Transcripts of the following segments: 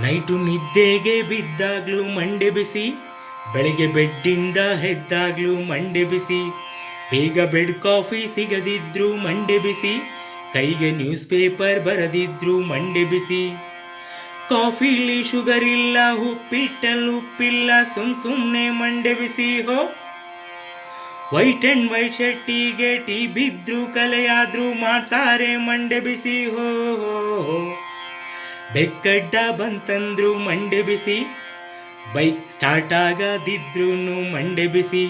Night ನಿದ್ದೆಗೆ ಬಿದ್ದಾಗ್ಲೂ ಮಂಡೆ ಬಿಸಿ, ಬೆಳಿಗ್ಗೆ ಬೆಡ್ಡಿಂದ ಹೆದ್ದಾಗ್ಲೂ ಮಂಡೆ ಬಿಸಿ. ಬೇಗ bed coffee ಸಿಗದಿದ್ರು ಮಂಡೆ ಬಿಸಿ, ಕೈಗೆ ನ್ಯೂಸ್ ಪೇಪರ್ ಬರದಿದ್ರು ಮಂಡೆ ಬಿಸಿ. ಕಾಫಿಲಿ ಶುಗರ್ ಇಲ್ಲ ಉಪ್ಪಿಟ್ಟಲ್ಲಿ ಉಪ್ಪಿಲ್ಲ, ಸುಮ್ ಸುಮ್ಮನೆ ಮಂಡೆ ಬಿಸಿ, ಹೋ. ವೈಟ್ ಅಂಡ್ ವೈಟ್ ಶರ್ಟಿಗೆ ಟೀ ಬಿದ್ರು ಕಲೆಯಾದ್ರೂ ಮಾಡ್ತಾರೆ ಮಂಡೆ ಬಿಸಿ ಹೋ. ಬೆಕ್ಕಡ್ಡ ಬಂತಂದ್ರು ಮಂಡೆ ಬಿಸಿ ಬೈಕ್ ಸ್ಟಾರ್ಟ್ ಆಗದಿದ್ರು ಮಂಡೆ ಬಿಸಿ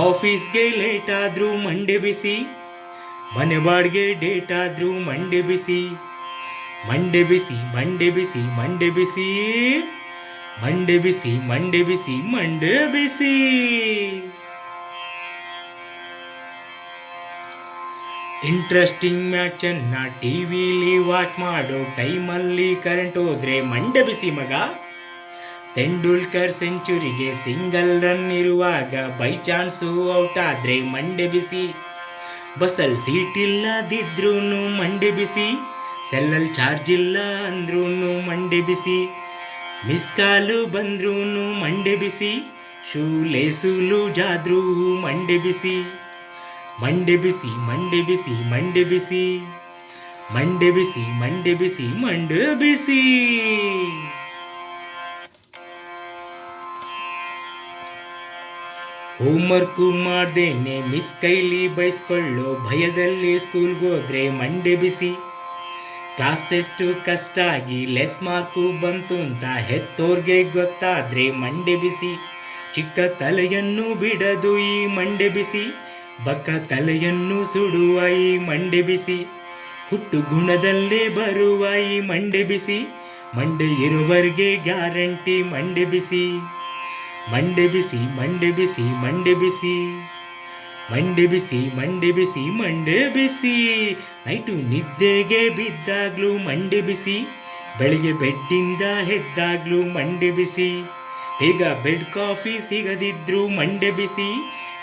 ಆಫೀಸ್ಗೆ ಲೇಟ್ ಆದ್ರೂ ಮಂಡೆ ಬಿಸಿ ಮನೆ ಬಾಡ್ಗೆ ಡೇಟ್ ಆದ್ರೂ ಮಂಡೆ ಬಿಸಿ ಮಂಡೆ ಬಿಸಿ ಮಂಡೆ ಬಿಸಿ ಮಂಡೆ ಬಿಸಿ ಮಂಡೆ ಬಿಸಿ ಮಂಡೆ ಬಿಸಿ ಮಂಡೆ ಬಿಸಿ ಇಂಟ್ರೆಸ್ಟಿಂಗ್ ಮ್ಯಾಚನ್ನ ಟಿವಿಲಿ ವಾಚ್ ಮಾಡೋ ಟೈಮಲ್ಲಿ ಕರೆಂಟ್ ಹೋದ್ರೆ ಮಂಡ ಬಿಸಿ ಮಗ. ತೆಂಡೂಲ್ಕರ್ ಸೆಂಚುರಿಗೆ ಸಿಂಗಲ್ ರನ್ ಇರುವಾಗ ಬೈ ಚಾನ್ಸು ಔಟ್ ಆದ್ರೆ ಮಂಡೆ ಬಿಸಿ. ಬಸ್ಸಲ್ಲಿ ಸೀಟ್ ಇಲ್ಲದಿದ್ರೂ ಮಂಡೆ ಬಿಸಿ. ಸೆಲ್ಲಲ್ಲಿ ಚಾರ್ಜ್ ಇಲ್ಲ ಅಂದ್ರೂ ಮಂಡೆ ಬಿಸಿ. ಮಿಸ್ ಕಾಲು ಬಂದ್ರೂ ಮಂಡೆ ಬಿಸಿ. ಶೂ ಲೇಸು ಲೂಜಾದ್ರೂ ಮಂಡೆ ಬಿಸಿ. ಮಂಡೆ ಬಿಸಿ ಮಂಡೆ ಬಿಸಿ ಮಂಡೆ ಬಿಸಿ. ಮಂಡೆ ಬಿಸಿ ಮಂಡೆ ಬಿಸಿ ಮಂಡೆ ಬಿಸಿ. ಹೋಮ್ವರ್ಕು ಮಾಡ್ದೇನೆ ಮಿಸ್ ಕೈಲಿ ಬೈಸ್ಕೊಳ್ಳೋ ಭಯದಲ್ಲಿ ಸ್ಕೂಲ್ಗೆ ಹೋದ್ರೆ ಮಂಡೆ ಬಿಸಿ. ಕ್ಲಾಸ್ ಟೆಸ್ಟು ಕಷ್ಟ ಆಗಿ ಲೆಸ್ ಮಾರ್ಕು ಬಂತು ಅಂತ ಹೆತ್ತೋರ್ಗೆ ಗೊತ್ತಾದ್ರೆ ಮಂಡೆ ಬಿಸಿ. ಚಿಕ್ಕ ತಲೆಯನ್ನು ಬಿಡದು ಈ ಮಂಡೆ ಬಿಸಿ. ಬಕ್ಕ ತಲೆಯನ್ನು ಸುಡುವ ಈ ಮಂಡೆ ಬಿಸಿ. ಹುಟ್ಟು ಗುಣದಲ್ಲೇ ಬರುವ ಈ ಮಂಡೆ ಬಿಸಿ. ಮಂಡೆ ಇರುವರಿಗೆ ಗ್ಯಾರಂಟಿ ಮಂಡೆ ಬಿಸಿ. ಮಂಡೆ ಬಿಸಿ ಮಂಡೆ ಬಿಸಿ ಮಂಡೆ ಬಿಸಿ. ಮಂಡೆ ಬಿಸಿ ಮಂಡೆ ಬಿಸಿ ಮಂಡೆ ಬಿಸಿ. ನೈಟು ನಿದ್ದೆಗೆ ಬಿದ್ದಾಗ್ಲೂ ಮಂಡೆ ಬಿಸಿ. ಬೆಳಿಗ್ಗೆ ಬೆಡ್ಡಿಂದ ಎದ್ದಾಗ್ಲೂ ಮಂಡೆ ಬಿಸಿ. ಈಗ ಬೆಡ್ ಕಾಫಿ ಸಿಗದಿದ್ರು ಮಂಡೆ ಬಿಸಿ.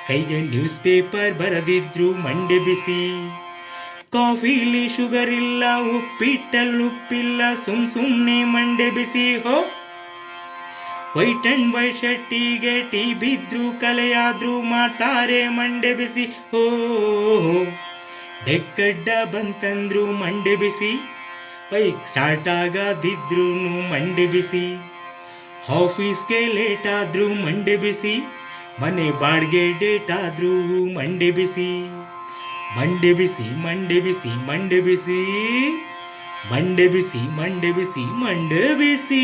ಕೈಗೆ ನ್ಯೂಸ್ ಪೇಪರ್ ಬರದಿದ್ರು ಮಂಡೆ ಬಿಸಿ. ಕಾಫಿಲಿ ಶುಗರ್ ಇಲ್ಲ ಉಪ್ಪಿಟ್ಟಲ್ಲಿ ಉಪ್ಪಿಲ್ಲ, ಸುಮ್ ಸುಮ್ಮನೆ ಮಂಡೆ ಬಿಸಿ, ಹೋ. ವೈಟ್ ಅಂಡ್ ವೈಟ್ ಶರ್ಟಿಗೆ ಟೀ ಬಿದ್ರು, ಕಲೆಯಾದ್ರು ಮಾಡ್ತಾರೆ ಮಂಡೆ ಬಿಸಿ, ಹೋ. ಡೆಕ್ಕಡ್ಡ ಬಂತಂದ್ರು ಮಂಡೆ ಬಿಸಿ ಬೈಕ್ ಸ್ಟಾರ್ಟ್ ಆಗದಿದ್ರು ಮಂಡೆ ಬಿಸಿ. ಆಫೀಸ್ಗೆ ಲೇಟ್ ಆದ್ರೂ ಮಂಡೆ ಬಿಸಿ. ಮನೆ ಬಾಡಿಗೆ ಡೇಟ್ ಆದ್ರೂ ಮಂಡೆ ಬಿಸಿ. ಮಂಡೆ ಬಿಸಿ ಮಂಡೆ ಬಿಸಿ ಮಂಡೆ ಬಿಸಿ. ಮಂಡೆ ಬಿಸಿ ಮಂಡೆ ಬಿಸಿ ಮಂಡೆ ಬಿಸಿ.